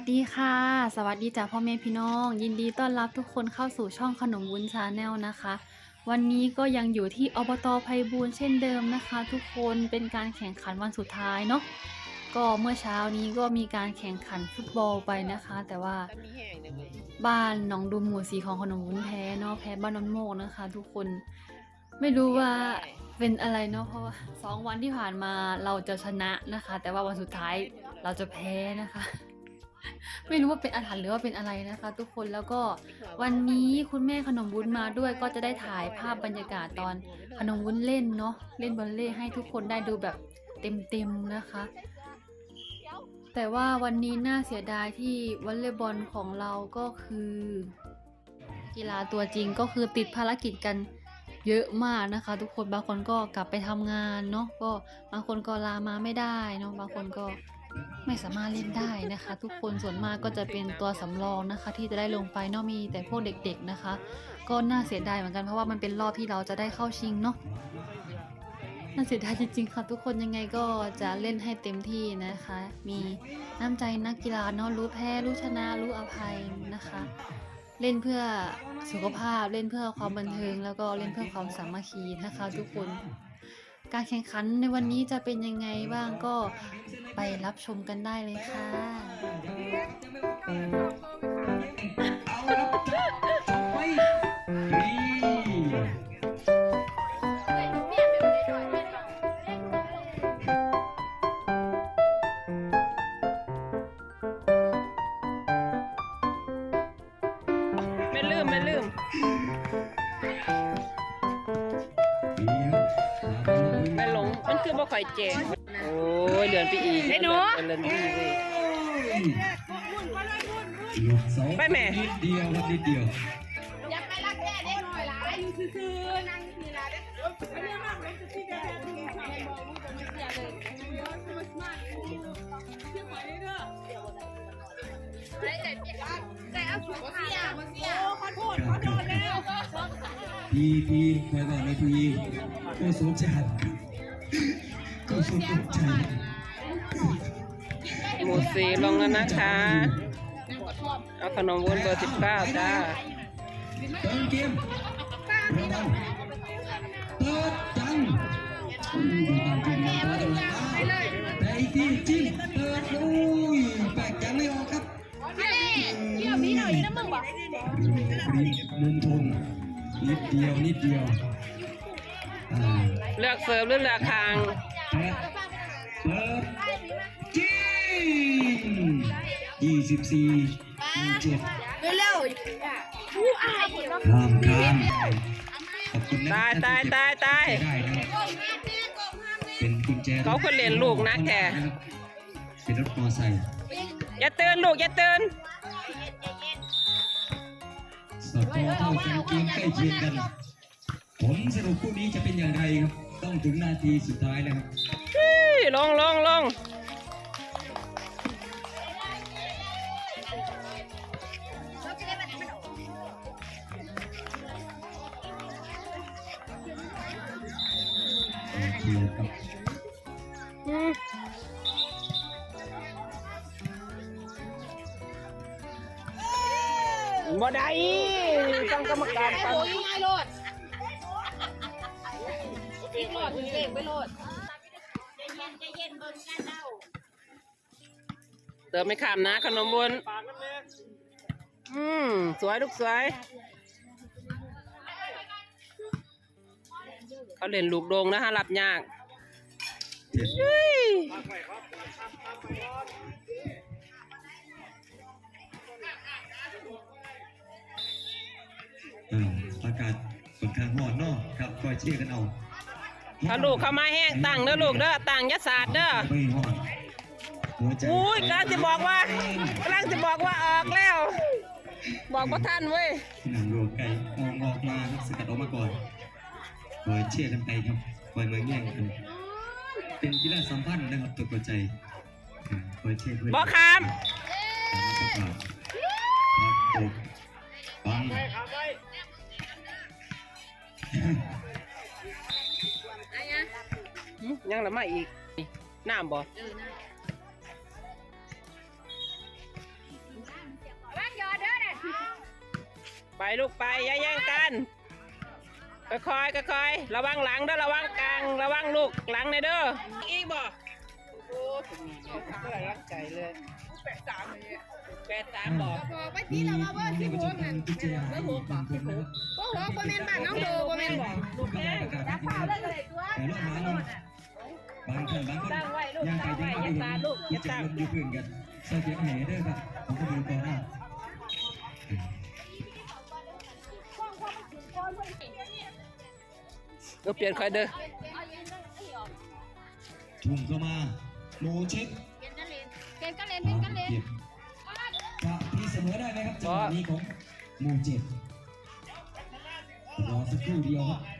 สดีค่ะ สวัสดีจ้าพ่อแม่พี่น้อง ยินดีต้อนรับทุกคนเข้าสู่ช่องขนมวุ้นชาแนลนะคะ วันนี้ก็ยังอยู่ที่อบตไพบูลเช่นเดิมนะคะ ทุกคนเป็นการแข่งขันวันสุดท้ายเนาะก็เมื่อเช้านี้ก็มีการแข่งขันฟุตบอลไปนะคะ แต่ว่าบ้านหนองดูหมู่สีของขนมวุ้นแพ้เนาะแพ้บ้านนนโมกนะคะ ทุกคนไม่รู้ว่าเป็นอะไรเนาะเพราะว่าสองวันที่ผ่านมาเราจะชนะนะคะ แต่ว่าวันสุดท้ายเราจะแพ้นะคะ ไม่รู้ว่าเป็นอาถรรพ์หรือว่าเป็นอะไรนะคะ ทุกคนแล้วก็วันนี้คุณแม่ขนมวุ้นมาด้วยก็จะได้ถ่ายภาพบรรยากาศตอนขนมวุ้นเล่นเนาะเล่นบอลเล่ให้ทุกคนได้ดูแบบเต็มๆนะคะ แต่ว่าวันนี้น่าเสียดายที่วอลเลย์บอลของเราก็คือ กีฬาตัวจริงก็คือติดภารกิจกันเยอะมากนะคะ ทุกคนบางคนก็กลับไปทำงานเนาะก็บางคนก็ลามาไม่ได้เนาะบางคนก็ ไม่สามารถเล่นได้นะคะ ทุกคนส่วนมากก็จะเป็นตัวสำรองนะคะ ที่จะได้ลงไปเนาะมีแต่พวกเด็กๆนะคะ ก็น่าเสียดายเหมือนกันเพราะว่ามันเป็นรอบที่เราจะได้เข้าชิงเนาะน่าเสียดายจริงๆค่ะ ทุกคนยังไงก็จะเล่นให้เต็มที่นะคะ มีน้ำใจนักกีฬาเนาะรู้แพ้รู้ชนะรู้อภัยนะคะ เล่นเพื่อสุขภาพเล่นเพื่อความบันเทิงแล้วก็เล่นเพื่อความสามัคคีนะคะ ทุกคน การแข่งขันในวันนี้จะเป็นยังไงบ้างก็ไปรับชมกันได้เลยค่ะ เจ๋งโอ้ยเลือนไปอีกไอ้หนู เลือนไปอีกเว้ยไปแม่ นิดเดียวครับนิดเดียวอย่าไปรักแม่เด็กหน่อยหลายอยู่ซื่อๆนั่งอยู่นี่ล่ะเด็กอันนี้มากเลยที่แม่ที่ชาวบ้านบอกว่าจะไม่เสียเลยเดี๋ยวจะมาสมัครเชื่อไหมเด้อได้ใจเปียกได้เอาชุดมาเสียมาเสียโอ้ขอโทษขอโทษแล้วพีพีคอยบอกเลยพีก็สมจัดก็สมจัด หมูสีลงแล้วนะคะ เอาขนมวุ้นเบอร์สิบเก้าจ้าเติมเกมเปิดจังไอดแต่อีกทีจิ้มเปิมดอุ้ยแปลกยังไม่ออกครับเกี่ยวนี้หน่อยนะมึงบอกฟรีมุมทงนิดเดียวนิดเดียว เลือกเสิร์ฟหรือเลือกคาง แปะเปิดจิ้ยี่สิบสี่ยี่เจ็ดเร็วๆผู้อายข้ามข้ามขอบคุณนะตายตายตายตายเป็นกุญแจเขาคนเรียนลูกนะแกเป็นรถมอไซค์อย่าเตือนลูกอย่าเตือนสกอร์เท่ากันเกมใกล้เคียงกัน ผลสรุปคู่นี้จะเป็นอย่างไรครับ ต้องถึงนาทีสุดท้ายแล้วครับลงลงลงโอเคครับอืมบ่ได้ฟังกรรมการฟัง โอ้ยง่ายโลดอีกโลดเล่งไปโลดใจเย็นใจเย็นเบิ่งกันเด้าเติมไม่ขามนะขนมวุ้นอืมสวยลูกสวย เขาเล่นลูกโดงนะฮะรับยากเจ็ดเฮ้ยอ่าอากาศค่อนข้างร้อนเนาะครับคอยเชียร์กันเอา ถ้าลูกเข้ามาแห้งตั้งเด้อลูกเด้อตั้งอยะสาดเด้อไม่ร้อนหัวใจอุ้ยกำลังจะบอกว่ากำลังจะบอกว่าออกแล้ว บอกว่าท่านเว้ยหนังรวมไก่ออกออกมาครับสกัดออกมาก่อนคอยเชียร์กันไปครับคอยเมืองแย่งกันเป็นกีฬาสัมพันธ์นะครับตัวกระใจอ่าคอยเชียร์เพื่อนบอกคามครับผมฟังหึ ยังละไม่อีกน้ำบ่เออไปลูกไปยแย่งกันคอยๆคอยระวังหลังเด้อระวังกลางระวังลูกหลังในเด้ออีกบ่โอ้ยก็ได้รักใจเลยแปดสามเลยแปดสามบอกบอกไปที่เราว่าเบอร์ที่หัวนั่นเบอร์หัวป่ที่หัวหัวหัวบเมนบ้านน้องโดบะเมนบอลูกแม่จับเผาได้เลยตัว บางคนบางคนตั้งไว้ลูกย่างไก่ตั้งย่างไว้ไก่อย่าตาลูกอย่าจะตั้งลงอยู่พื้นกันใส่เกียร์แห่เด้อครับผมก็ดูก่อนหน้าก็เปลี่ยนคอยเด้อทุ่มเข้ามาโลเช็คเล่นก็เล่นเล่นก็เล่นเล่นก็เล่นเจ็บจะทีเสมอได้ไหมครับจังหวะนี้ของหมู่เจ็ดรอสักครู่เดียวครับแม่นบ่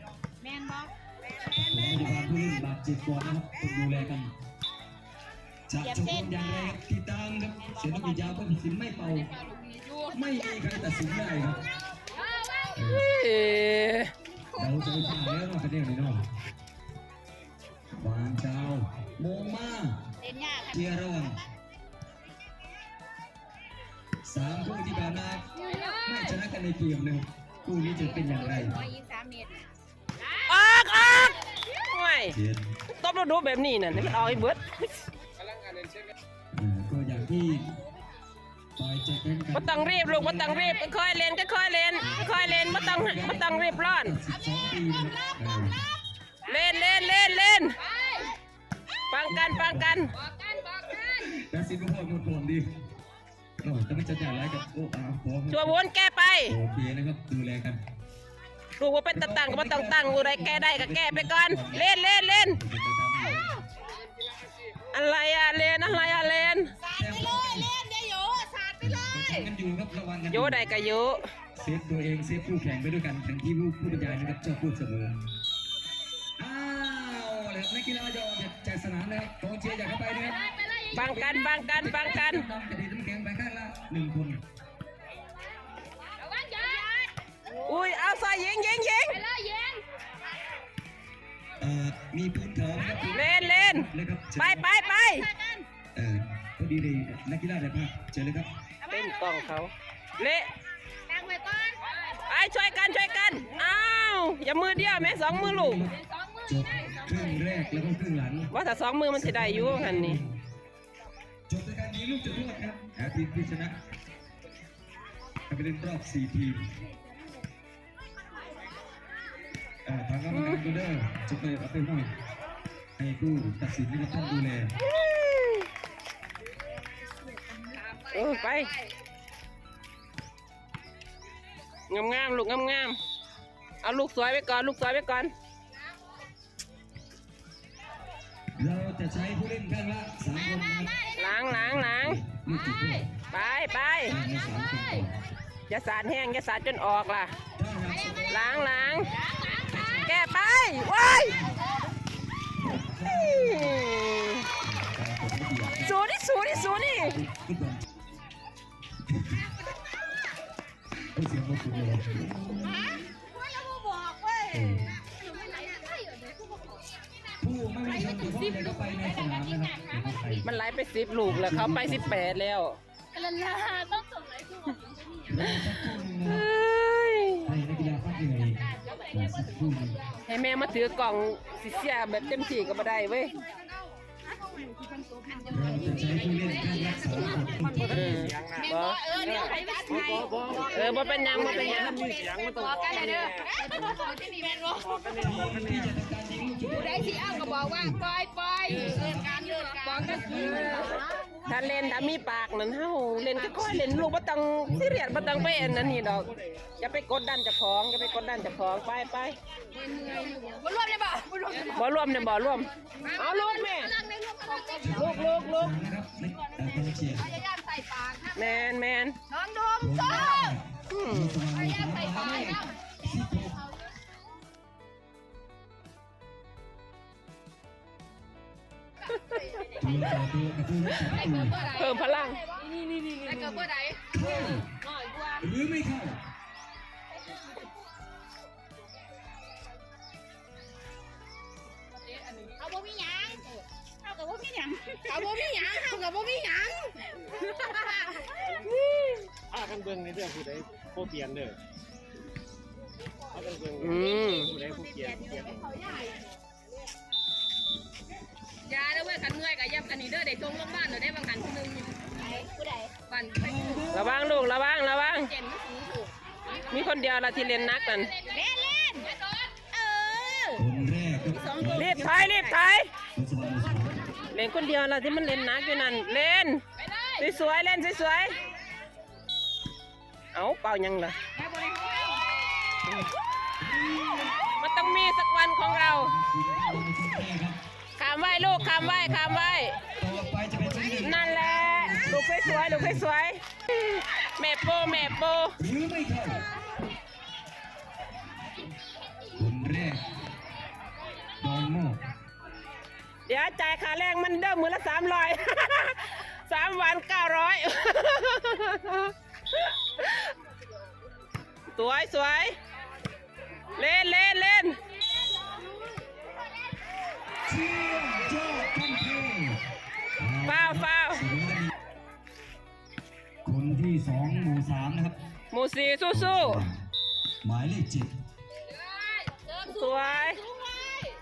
โรง พยาบาลผู้เล่นบาดเจ็บก่อนนะครับต้องดูแลกันจะจบลงอย่างไรครับติดตามครับเสียงนกหวีดยาวก็ตัดสินไม่เป่า ไม่มีใครตัดสินได้ครับเอ๊ะเราจะไปผ่านแล้วมาคะแนนเลยเนาะวางเจ้าโมงมาเล่นยากเจียระวังสามคู่ที่ผ่านมาไม่ชนะกันในเกมนะครับคู่นี้จะเป็นอย่างไร ตบเราดูแบบนี้น่ะนี่มันออกไอ้เบิดเอ่อก็อย่างที่ฝ่ายจัดการแข่บ่ต้องรีบลูกบ่ต้องรีบค่อยๆเล่นค่อยๆเล่นค่อยๆเล่นบ่ต้องบ่ต้องรีบร้อนสิบสองปีนะครับเออเล่นเล่นเล่นเล่นฟังกันฟังกันบอกกันบอกกันแล้วสิบพ่อหมดผมดีโอ้แต่ไม่จะจ่ายไรกับโอ้อาพอชัววนแก้ไปโอเคนะครับดูแลกัน ลูกว่าเป็นตะตังก็บ่ต้องตังอูได้แก้ได้ก็แก้ไปก่อน เล่นเล่นเล่นอะไรอะเล่นอะไรอะเล่นแต้มต่อกันเล่นเดี๋ยวโยสาดไปเลยกันอยู่ครับระวังกันโยได้ก็โยเซฟตัวเองเซฟคู่แข่งไปด้วยกันอย่งที่ผู้ผู้บรรยายนะครับชอบพูดเสมออ้าวเลยครับนักกีฬายอมจากสนามนะครับกองเชียร์อยากเข้าไปนะครับ ฟังกันฟังกันฟังกัน นำกระดิ่งน้ำแข็งไปข้างละหนึ่งคน อุ้ยเอาใส่ยิงยิงยิงไปเลยยิงเอ่อมีพื้นเขานะครับเล่นเล่นเลยครับไปไปไปเอ่อพอดีเลยนักกีฬาได้ภาพเจอเลยครับเล่นกล้องเขาเละตั้งไว้ก่อนไปช่วยกันช่วยกันอ้าวอย่ามือเดียวแม่สองมือลูกสองมือจบครึ่งแรกแล้วก็ครึ่งหลังว่าแต่สองมือมันสิได้อยู่หันนี่จบในการยิงลูกจุดโทษครับหาทีมที่ชนะจะไปเล่นรอบสี่ทีม เอ่อทางกรรมการก็ได้จะไปเอาไปห้อยให้ผู้ตัดสินนี่ก็ต้องดูแลเออไป งามงามๆลูกงามงามๆเอาลูกสวยไว้ก่อน ลูกสวยไว้ก่อน เราจะใช้ผู้เล่นข้างละสามคนนะครับล้างล้างล้างลูกจุดโทษไปไปข้างละสามคนก่อนอย่าสาดแห้งอย่าสาดจนออกล่ะ ถ้าหากสำเร็จล้างล้างแก้ ไปว้ายการกดระเบียบสูนี่สูนี่สูนี่ฟุตบอลโอ้เสียงรถคุณเลยว่าอย่ามาบอกเว้ยเออผู้ไม่มีส่วนเกี่ยวข้องเลยก็ไปในสนามนะครับเดี๋ยวเขาไปมันไหลไปสิบลูกแล้วเขาไปสิบแปดแล้วลาลาต้องส่งไหนคือรอสักครู่หนึงนะเฮครับ้ย ให้นักกีฬาพักเหนื่อยรอสักครู่หนึงให้แม่มาถือกล่องสิเสียแบบเต็มที่ก็บ่ได้เว้ยเราจะใช้ผู้เล่นข้างละสองคนเออบ่เออเดี๋ยวใครบ้านใครเออบ่เป็นหยังบ่เป็นหยังบอกกันเลยเด้อบอกที่นี่แม่นบ่ที่จะทำการยิงลูกจุดโทษได้สิอ้าวก็บอกว่าปล่อยปล่อยเกิดการเกิดการบอกกันคือ ถ้าเล่นถ้ามีปากนั่นเฮาเล่นก็ค่อยเล่นลูกบ่ต้องซีเรียสบ่ต้องไปอันนั้นนี่ดอกอย่าไปกดดันเจ้าของอย่าไปกดดันเจ้าของไปไปบ่รวมเลยบ่บ่รวมบ่ร่วมเนี่ยบ่ร่วมเอาลูกแม่นั่งในลูกนั่งในลูกลูกลูกนะครับในแต่กองเชียร์พยายามใส่ปากนะแมนแมนน้องดมผมโซ่อืมมีสมาพธิยายามใส่ปาก เพิ่มพลังแต่เกิดเมื่อใดเข้าน้อยกว่าหรือไม่เข้าเอาบ่มีหยังเอากับบ่มีหยังเอาบ่มีหยังเอากับบ่มีหยังถ้ากันเบิ่งในเรื่องผู้ใดโคเปลี่ยนเด้ออืมยนเปลี่ยนาเด้อเว้ยกันเมื่อยกับยับอันนี้เด้อเด็กจงลงบ้านเด้อได้บางกันคนนึงอยู่ผู้ใดบ้านไประวังลูกระวังระวัง เจนไม่สูงถูกมีคนเดียวละที่เล่นนักกันเล่นเล่นเออคนแรกครับสองคนรีบถอยรีบถอยคนสมัครสองเล่นคนเดียวละที่มันเล่นนักอยู่นั่นเล่นไปเลยสวยๆเล่นสวยๆเอาเป่ายังล่ะไปบริหารมันต้องมีสักวันของเรา คนแรกครับขามไว้ลูกขามไว้ขามไว้ต่อไปจะเป็นชื่อนั่นแหละ ลูกสวยๆลูกสวยๆแม่โปแม่โปหรือไม่เข้าคนแรกดอนโมเดี๋ยวจ่ายค่าแรงมันเดิมมือละสามร้อยสามวันเก้าร้อยสวยสวยเล่นเล่นเล่น เชี่ยยอดขั้นเทพฟาวฟาวคนที่สองหมู่สามนะครับ หมูสีสู้สู้หมายเลขเจ็ดๆสวย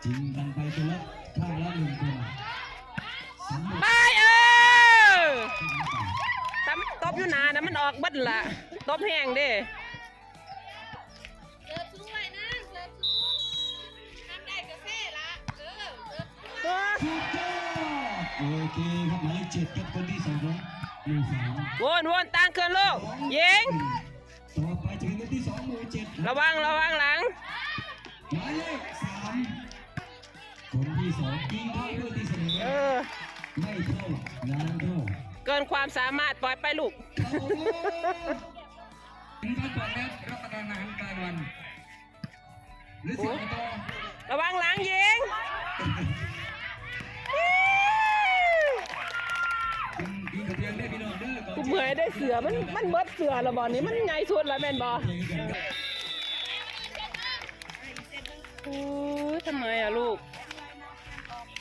จิงกันไปคนละข้างละหนึ่งคนสำหรับไปเออถ้ามันตบอยู่หนานะมันออกเบัดละตบแห้งเด้ จ็ดครับคนที่สองของหมู่สามวนวนตั้งคืนลูกยิงต่อไปจะเป็นคนที่สองหมู่เจ็ดระวังระวังหลัง หมายเลขสามคนที่สองยิงเข้าเพื่อที่เสมอเออ ไม่เข้างานเข้าเกินความสามารถปล่อยไปลูกถึงพักผ่อนแล้วรับประทานอาหารกลางวันหรือสิ่งต่อระวังหลังยิงคุ ได้เสือมันมันเบิดเสือละบอนี่มันใหญ่สุดล้วแม่นบอโอ้ยทำไมอะลูก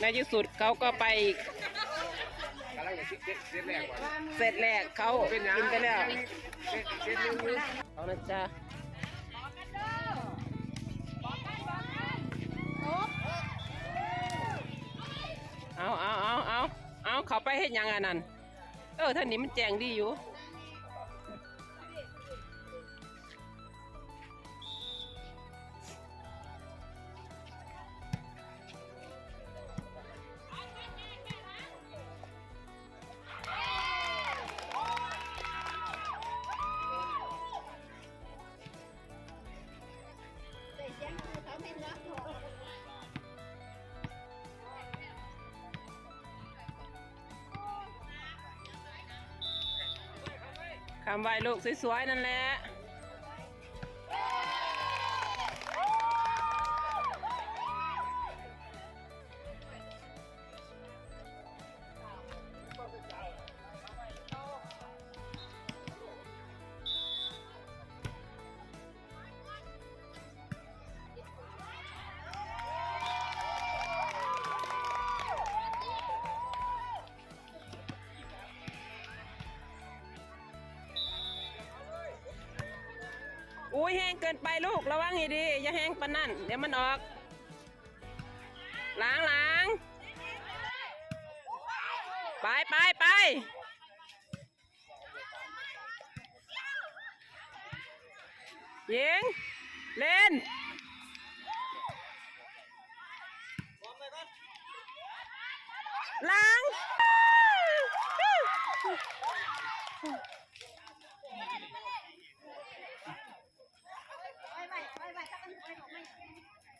ในที่สุดเขาก็ไปเสร็จแรกเขากินไปแล้วเอานะจ๊ะเอาเอาเอาเอาเอาเขาไปเฮ็ดหยังอันนั้น เออท่านนี้มันแจงดีอยู่ำไว้ลูกสวยๆนั่นแหละ ยแห้งเกินไปลูกระวังให้ดีอย่าแห้งปานนั่นเดี๋ยวมันออก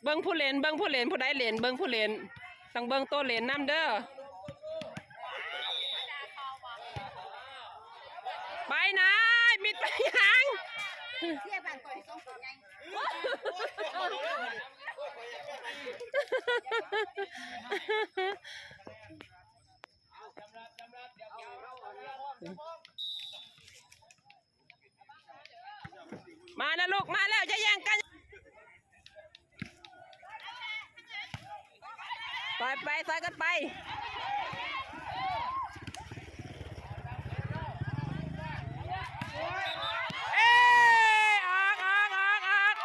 เบิ้งผู้เล่นเบิ้งผู้เล่นผู้ใดเล่นเบิ้งผู้เล่นต้องเบิ้งตัวเล่นน้ำเด้อไปไหนมิดไปยัง เทียบกันก่อนสองคนไง มาแล้วลูกมาแล้วจะแย่งกัน ไปไปใส่กันไป เอ้ยออกออกออกออก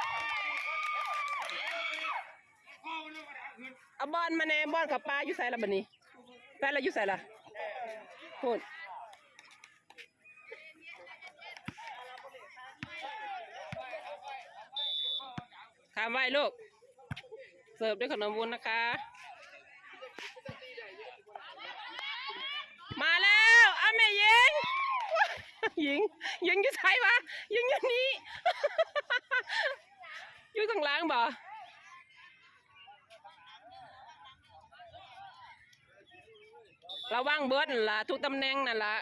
เอา บอลมาแน่บอลกับปลาอยู่ใส่ละบัดนี้แฟนเรอยู่ใส่ละพูดขามไว้ลูก เสิร์ฟด้วยขนมวุ้นนะคะ มาแล้วอาแม่ยิงยิงยิงอยู่ไสวะยิงอยู่นี่อยู่ข้างล่างบ่ ระวังเบิดนั่นล่ะทุกตำแหน่งนั่นล่ะ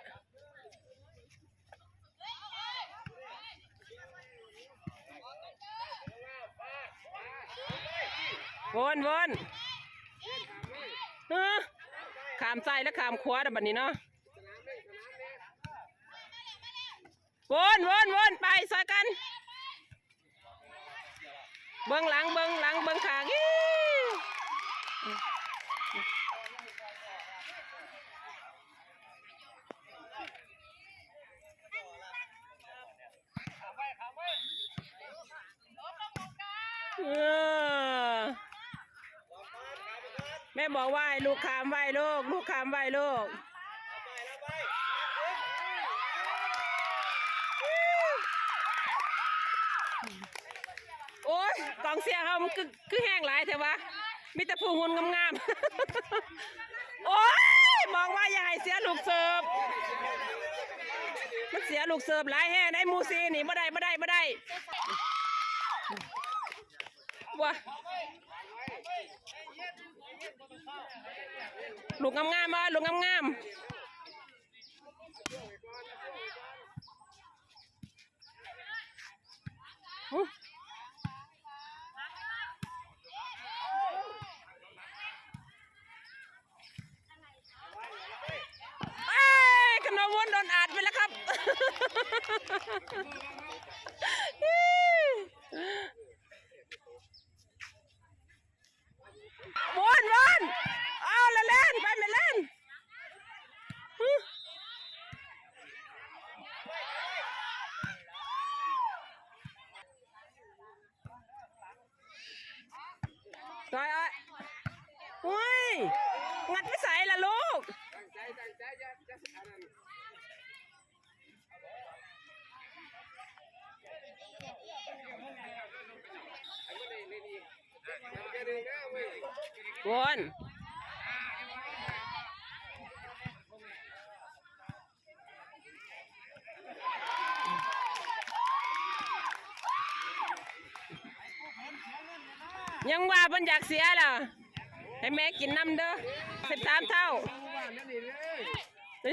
วนวนเออขามซ้ายและขามขวาแต่บัดนี้เนาะวนวนวนไปซอยกัน เบิ้องหลังเบิ้องหลังเบิ้องขางอีเออแม่บอกว่าให้ลูกขามไหวลูก ลูกขาม ไหวลูกโอ้ยกองเสียงเขามันคือคือแห้งหลายแต่ว่ามีแต่ผู้หุ่นงามๆ โอ้ยบอกว่าอย่าให้เสียลูกเสิร์ฟมันเสียลูกเสิร์ฟหลายแห้งได้มูซีนี่บ่ได้บ่ได้บ่ได้ว้า ลูกงามๆมาลูกงามๆอุ๊ยเอ้ยขนมวนโดนอัดไปแล้วครับ วนวนเอาละเล่นไปไม่เล่นต่อยอ้อยอุ้ย งัดไม่ใส่ละลูก วนยังว่าเพิ่นอยากเสียล่ะให้แม่กินน้ำเด้อสิบสามเท่า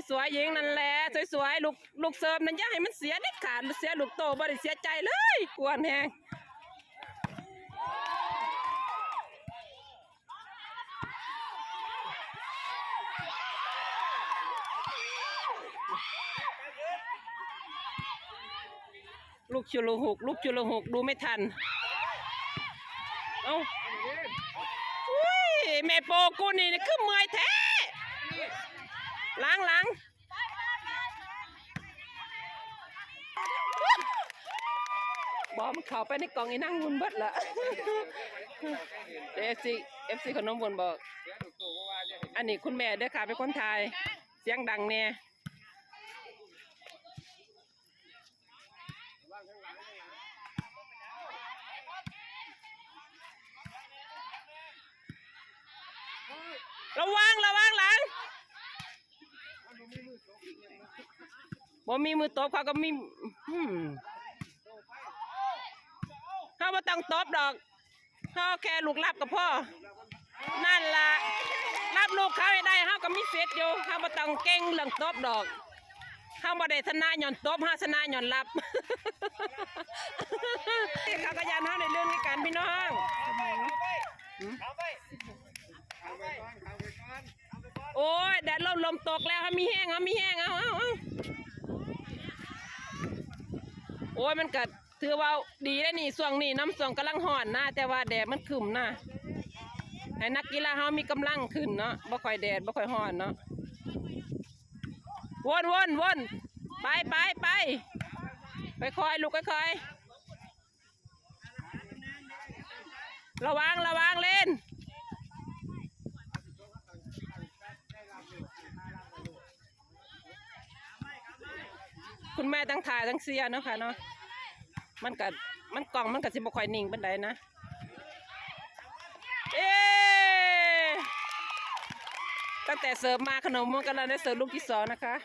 สวยๆยิงนั่นแหละสวยๆลูกลูกเสิร์ฟนั่นอย่าให้มันเสียเด็ดขาดเสียลูกโตบ่ได้เสียใจเลยกวนแฮง ลูกชุลหก ลูกชุลหกดูไม่ทัน เอ้าอุ้ยแม่โปกูนี่คือเมื่อยแท้ล้างล้างบอมเข้าไปในกล่องไอ้นั่งมุนเบิดละเอฟซีเอฟซีขนมบนบอก อันนี้คุณแม่เด้อค่ะเป็นคนไทย เสียงดังแน่ ระวังระวังหลังบ่มีมือตบเขาก็มีอืมเขาบ่ต้องตบดอกเขาแค่ลูกรับกับพ่อ นั่นละรับลูกเขาให้ได้เขาก็มีเสียอยู่เขาบ่ต้องเก่งเรื่องตบดอกเขาบ่ได้ชนะหย่อนตบเขาชนะหย่อนรับเขาก็ยันเขาในเรื่องนี้กันพี่น้อง โอ้ยแดดลมลมตกแล้วมีแห้งเขามีแห้งเอาเอาเอาโอ้ยมันก็ถือว่าดีได้นี่ส่วงนี้น้ำส่วงกำลังห่อนนะแต่ว่าแดดมันขึ้นนะให้นักกีฬาเขามีกำลังขึ้นเนาะบ่ค่อยแดดบ่ค่อยห่อนเนาะวนวนวนไปไปไปไปคอยลูกคอยระวังระวังเล่น คุณแม่ทั้งถ่ายทั้งเสียเนาะค่ะเนาะมันก็มันกล่องมันก็สิบ่ค่อยนิ่งเปานใดนะเอ๊ตั้งแต่เสิร์ฟมาขนมมันก็เราได้เสิร์ฟลูกที่สองนะคะ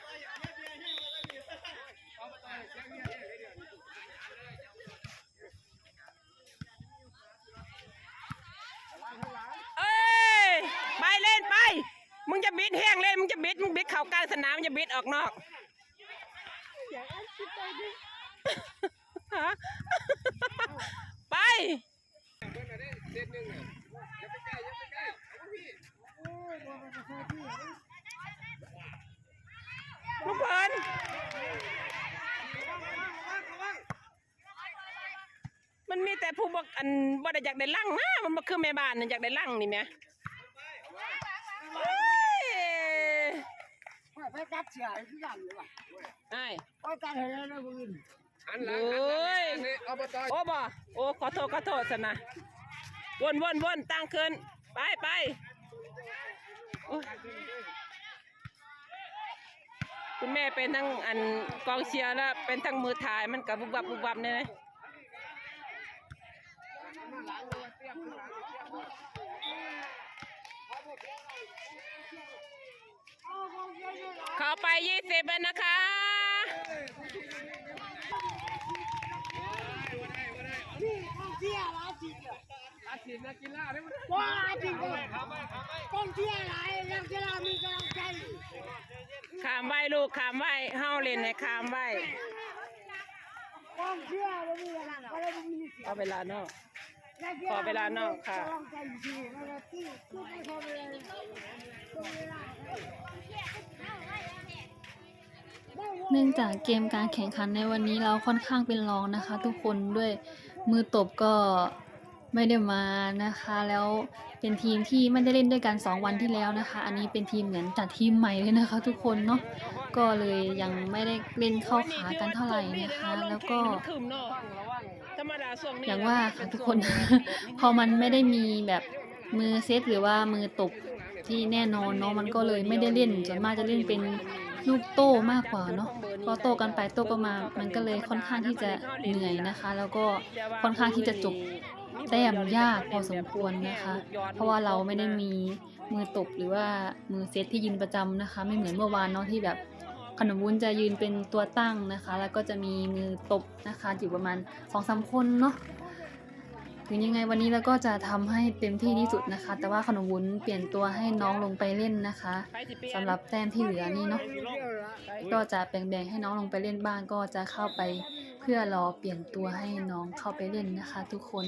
เอ้ยไปเล่นไป มึงจะบิดแห้งเล่นมึงจะบิดมึงบิดเข่ากลางสนามมึงจะบิดออกนอก ไปลูกเพินมันมีแต่ผู้บอกอันบ่ได้อยากได้ลั่งนะมันบ่คือแม่บ้านน่ะอยากได้ลั่งนี่แหม่เอ้ย ไปตัดเสียที่กันเลยว่ะไอ้ายไปตัดให้แล้วนะคุณโอ้ยโอ้บ่โอ้ขอโทษขอโทษสนะวนวนวนตั้งขึ้น ไปไปคุณแม่เป็นทั้งอันกองเชียร์แล้วเป็นทั้งมือถ่ายมันกับบุบบับบุบบับเนี่ยนะเข้า ไปยี่สิบแล้วนะคะว้าจริงเลยกองเชียร์อะไรนักกีฬามีกำลังใจขามไว้ลูกขามไว้เฮาเล่นในขามไว้องเชียร์ไม่มีอะไรก็เลยมีเสียเอาเวลานอกนักกีฬขอเวลานอกค่ะ เนื่องจากเกมการแข่งขันในวันนี้เราค่อนข้างเป็นรองนะคะ ทุกคนด้วยมือตบก็ไม่ได้มานะคะ แล้วเป็นทีมที่ไม่ได้เล่นด้วยกัน 2 วันที่แล้วนะคะ อันนี้เป็นทีมเหมือนจัดทีมใหม่เลยนะคะ ทุกคนเนาะก็เลยยังไม่ได้เล่นเข้าขากันเท่าไหร่นะคะ แล้วก็อย่างว่าค่ะทุกคน พอมันไม่ได้มีแบบมือเซตหรือว่ามือตบที่แน่นอนเนาะมันก็เลยไม่ได้เล่นส่วนมากจะเล่นเป็น ลูกโต้มากกว่าเนาะพอโต้กันไปโต้กันมามันก็เลยค่อนข้างที่จะเหนื่อยนะคะ แล้วก็ค่อนข้างที่จะจบแต้มยากพอสมควรนะคะ เพราะว่าเราไม่ได้มีมือตบหรือว่ามือเซตที่ยืนประจำนะคะ ไม่เหมือนเมื่อวานเนาะที่แบบขนมวุ้นจะยืนเป็นตัวตั้งนะคะ แล้วก็จะมีมือตบนะคะ อยู่ประมาณสองสามคนเนาะ ถึงยังไงวันนี้เราก็จะทำให้เต็มที่ที่สุดนะคะ แต่ว่าขนมวุ้นเปลี่ยนตัวให้น้องลงไปเล่นนะคะสำหรับแต้มที่เหลือนี่เนาะก็จะแบ่งๆให้น้องลงไปเล่นบ้างก็จะเข้าไปเพื่อรอเปลี่ยนตัวให้น้องเข้าไปเล่นนะคะ ทุกคน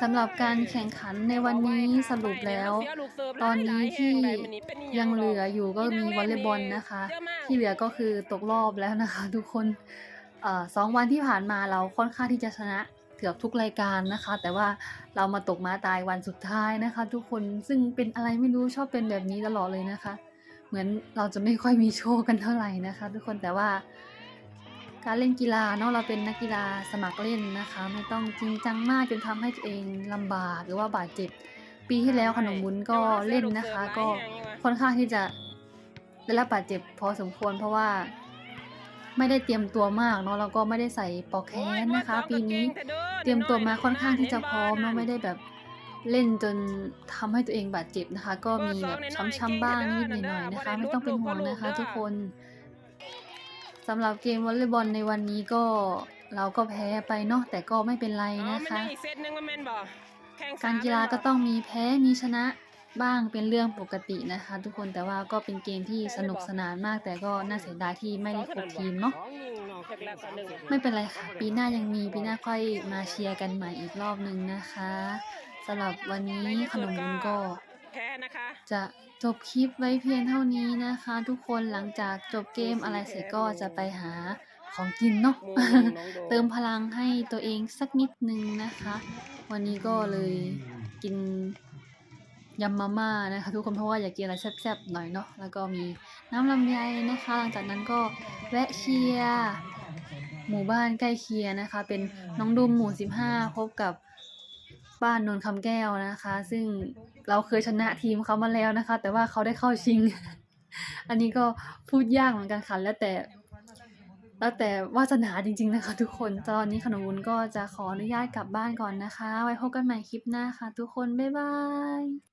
สำหรับการแข่งขันในวันนี้สรุปแล้ว ตอนนี้ที่ยังเหลืออยู่ก็มีวอลเลย์บอลนะคะ ที่เหลือก็คือตกรอบแล้วนะคะ ทุกคนอสองวันที่ผ่านมาเราค่อนข้างที่จะชนะ เกือบทุกรายการนะคะ แต่ว่าเรามาตกม้าตายวันสุดท้ายนะคะ ทุกคนซึ่งเป็นอะไรไม่รู้ชอบเป็นแบบนี้ตลอดเลยนะคะ เหมือนเราจะไม่ค่อยมีโชว์กันเท่าไหร่นะคะ ทุกคนแต่ว่า การเล่นกีฬาเนาะเราเป็นนักกีฬาสมัครเล่นนะคะ ไม่ต้องจริงจังมากจนทำให้ตัวเองลำบากหรือว่าบาดเจ็บปีที่แล้วขนมวุ้นก็เล่นนะคะ ก็ค่อนข้างที่จะได้รับบาดเจ็บพอสมควรเพราะว่า ไม่ได้เตรียมตัวมากเนาะแล้วก็ไม่ได้ใส่ปลอกแขนนะคะ ปีนี้เตรียมตัวมาค่อนข้างที่จะพร้อมเนาะไม่ได้แบบเล่นจนทำให้ตัวเองบาดเจ็บนะคะ ก็มีแบบช้ำๆบ้างนิดๆหน่อยๆนะคะ ไม่ต้องเป็นห่วงนะคะ ทุกคนสำหรับเกมวอลเลย์บอลในวันนี้ก็เราก็แพ้ไปเนาะแต่ก็ไม่เป็นไรอ๋อนะมันคะยังอีกเซตหนึงก็แม่นบ่แข่งสมการกีฬาก็ต้องมีแพ้มีชนะ บ้างเป็นเรื่องปกตินะคะ ทุกคนแต่ว่าก็เป็นเกมที่สนุกสนานมาก แต่ก็น่าเสียดายที่ไม่ได้ครบทีมเนาะสองหนึ่งเนาะแรกๆก็หนึ่งไม่เป็นไรค่ะ ปีหน้ายังมีปีหน้าค่อยมาเชียร์กันใหม่อีกรอบหนึ่งนะคะสำหรับวันนี้ขนมวุ้นก็แพ้นะคะจะจบคลิปไว้เพียงเท่านี้นะคะ ทุกคนหลังจากจบเกมอะไรเสร็จก็จะไปหาของกินเนาะหมู่น้องโดเติมพลังให้ตัวเองสักนิดนึงนะคะ วันนี้ก็เลยกิน ยำมาม่านะคะทุกคนเพราะว่าอยากกินอะไรแซ่บๆหน่อยเนาะแล้วก็มีน้ำลำไยนะคะ หลังจากนั้นก็แวะเชียร์หมู่บ้านใกล้เคียงนะคะ เป็นน้องดุมหมู่15 พบกับบ้านนนคำแก้วนะคะ ซึ่งเราเคยชนะทีมเขามาแล้วนะคะ แต่ว่าเขาได้เข้าชิง อันนี้ก็พูดยากเหมือนกันค่ะแล้วแต่ แล้วแต่วาสนาจริง ๆนะคะ ทุกคนตอนนี้ขนมวุ้นก็จะขออนุญาตกลับบ้านก่อนนะคะ ไว้พบกันใหม่คลิปหน้าค่ะ ทุกคนบ๊ายบาย